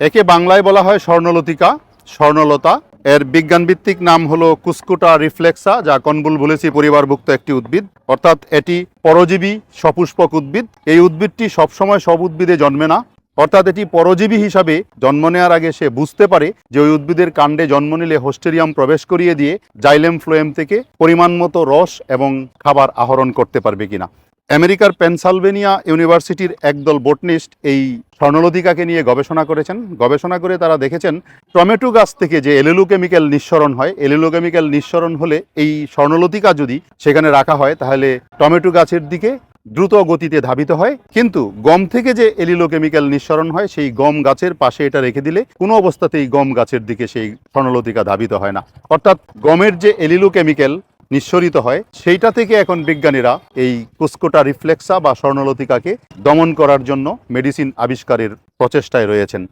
একে বাংলায় বলা হয় স্বর্ণলতিকা, স্বর্ণলতা। এর বিজ্ঞানভিত্তিক নাম হলো কুস্কুটা রিফ্লেক্সা, যা কনবুল বলেছি পরিবারভুক্ত একটি উদ্ভিদ। অর্থাৎ এটি পরজীবী সপুষ্পক উদ্ভিদ। এই উদ্ভিদটি সবসময় সব উদ্ভিদে জন্মে না। অর্থাৎ এটি পরজীবী হিসাবে জন্ম নেওয়ার আগে সে বুঝতে পারে যে ওই উদ্ভিদের কাণ্ডে জন্ম নিলে হোস্টেরিয়াম প্রবেশ করিয়ে দিয়ে জাইলেম ফ্লোয়েম থেকে পরিমাণ মতো রস এবং খাবার আহরণ করতে পারবে কিনা। আমেরিকার পেনসালভেনিয়া ইউনিভার্সিটির একদল বোটনিস্ট এই স্বর্ণলতিকাকে নিয়ে গবেষণা করেছেন। গবেষণা করে তারা দেখেছেন, টমেটো গাছ থেকে যে এলিলোকেমিক্যাল নিঃসরণ হয় এলিলোকেমিক্যাল নিঃসরণ হলে এই স্বর্ণলতিকা যদি সেখানে রাখা হয়, তাহলে টমেটো গাছের দিকে দ্রুত গতিতে ধাবিত হয়। কিন্তু গম থেকে যে এলিলোকেমিক্যাল নিঃসরণ হয়, সেই গম গাছের পাশে এটা রেখে দিলে কোনো অবস্থাতেই গম গাছের দিকে সেই স্বর্ণলতিকা ধাবিত হয় না। অর্থাৎ গমের যে এলিলোকেমিক্যাল নিঃসরিত হয়। সেইটা থেকে এখন বিজ্ঞানীরা এই কুস্কোটা রিফ্লেক্সা বা স্বর্ণলতিকাকে দমন করার জন্য মেডিসিন আবিষ্কারের প্রচেষ্টায় রয়েছেন।